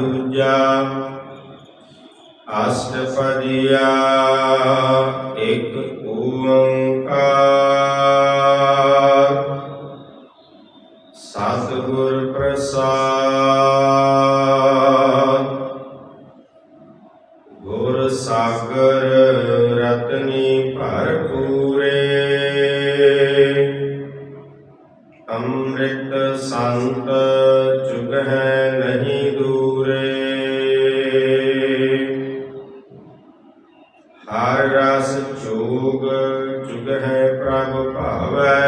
ਦੂਜਾ ਅਸ਼ਟਪਦੀਆ ਇੱਕ ਓੰਕਾਰ। ਸਤਿਗੁਰ ਪ੍ਰਸਾਦ। ਗੁਰ ਸਾਗਰ ਰਤਨੀ ਭਰਪੂਰੇ। ਅੰਮ੍ਰਿਤ ਸੰਤ ਚੁਗ ਹੈ ਚੁਗ ਹੈ ਪ੍ਰਭ ਭਾਵੈ।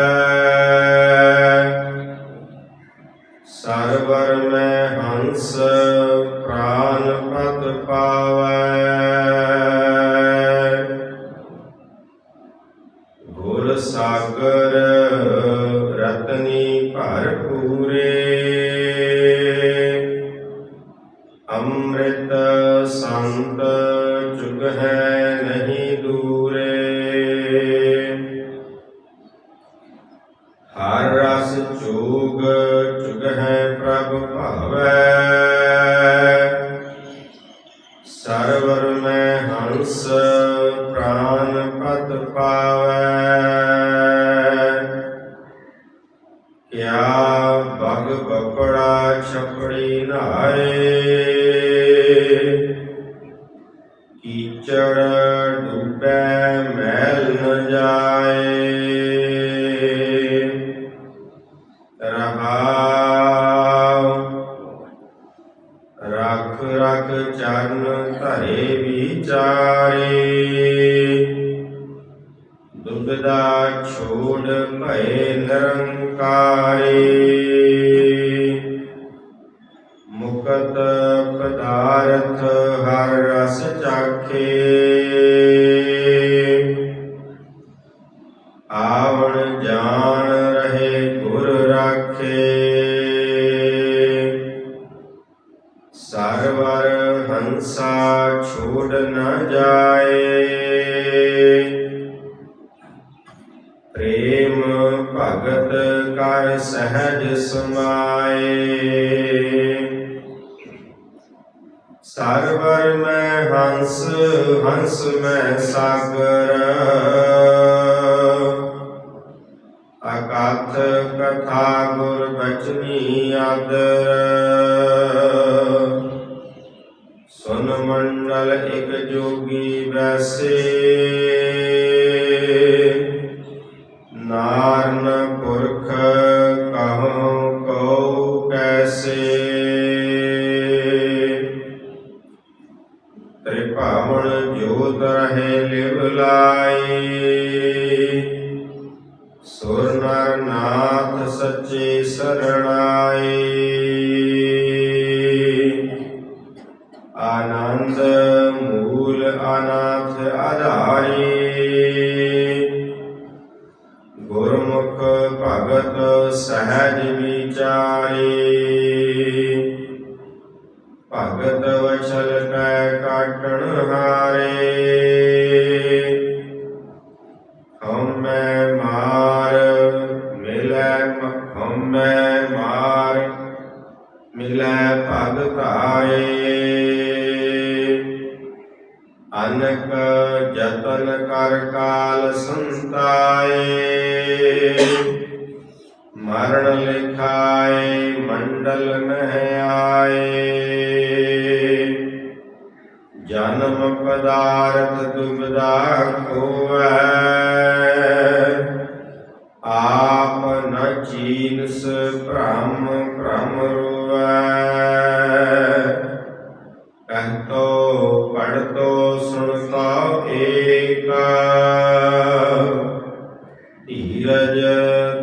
ਸਰਵਰ ਮੈਂ ਹੰਸ ਪ੍ਰਾਨ ਪਤ ਪਾਵੈ। ਗੁਰ ਸਾਗਰ ਸਰਵਰ ਮੈਂ ਹੰਸ ਪ੍ਰਾਨ ਪਤ ਪਾਵੈ। ਕਿਆ ਬਗ ਬਪੜਾ ਛਪੜੀ ਨਾਏ ਕੀਚੜ ਦੁਬਦਾ ਛੋੜ ਭਏ ਨਿਰੰਕਾਰੇ। ਮੁਕਤ ਪਦਾਰਥ ਹਰ ਰਸ ਚਾਖੇ। ਆਵਣ ਜਾਣ ਰਹੇ ਗੁਰ ਰਾਖੇ। ਸਰਵਰ ਹੰਸਾ ਛੋੜ ਨ ਜਾਏ। ਭਗਤ ਕਰ ਸਹਿਜ ਸਮਾਏ। ਸਰਵਰ ਮੈਂ ਹੰਸ ਹੰਸ ਮੈਂ ਸਾਗਰ। ਅਕਾਥ ਕਥਾ ਗੁਰ ਬਚਨੀ ਆਦਰ। ਸੁਨ ਮੰਡਲ ਇਕ ਜੋਗੀ ਵੈਸੇ। ਰਹੇ ਲਿਵ ਲਾਈ। ਸੁਰ ਨਰ ਨਾਥ ਸੱਚੇ ਸਰਣਾਈ। ਆਨੰਦ ਮੂਲ ਅਨਾਥ ਆਧਾਰੀ ਗੁਰਮੁਖ ਭਗਤ ਸਹਿਜ ਵਿਚਾਰੀ। ਹਉਮੈ ਮਾਰ ਮਿਲੈ ਭਗਤ ਆਏ ਅਨਕ ਜਤਨ ਕਰ ਕਾਲ ਸੰਤਾਏ। ਮਰਨ ਲਿਖਾਏ, ਮੰਡਲ ਨਹਿ ਆਏ। ਜਨਮ ਪਦਾਰਥ ਦੁਬਦਾ ਹੋਵੇ ਪੜਤੋ ਸੁਣਤੋ ਏਕ। ਧੀਰਜ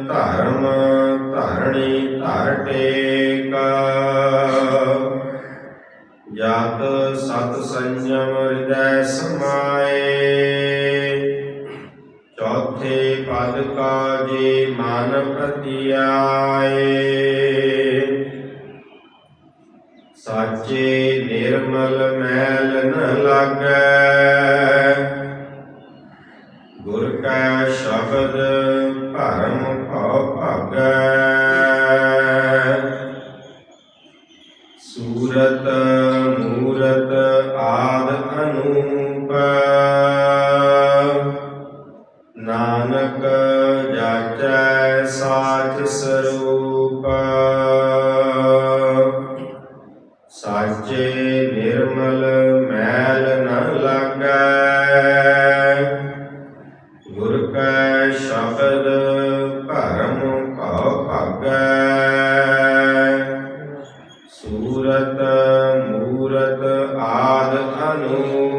ਧਰਮ ਧਰਣੀ ਧਰ ਟੇਕਾ। ਜਤ ਸਤ ਸੰਜਮ ਹਿਰਦੈ ਸਮਾਏ। ਚੌਥੇ ਪਦ ਕਾ ਜੇ ਮਨ ਪ੍ਰਤੀ ਸਾਚੇ ਨਿਰਮਲ ਮੈਲ ਨਾਨਕ ਜਾਚੈ ਸਾਚ ਸਰੂਪ। ਸਾਚੇ ਨਿਰਮਲ ਮੈਲ ਨ ਲਾਗੈ। ਗੁਰ ਕੈ ਸ਼ਬਦ ਭਰਮ ਕਉ ਭਾਗੈ। ਸੂਰਤ ਮੂਰਤ ਆਦ ਅਨੂਪ।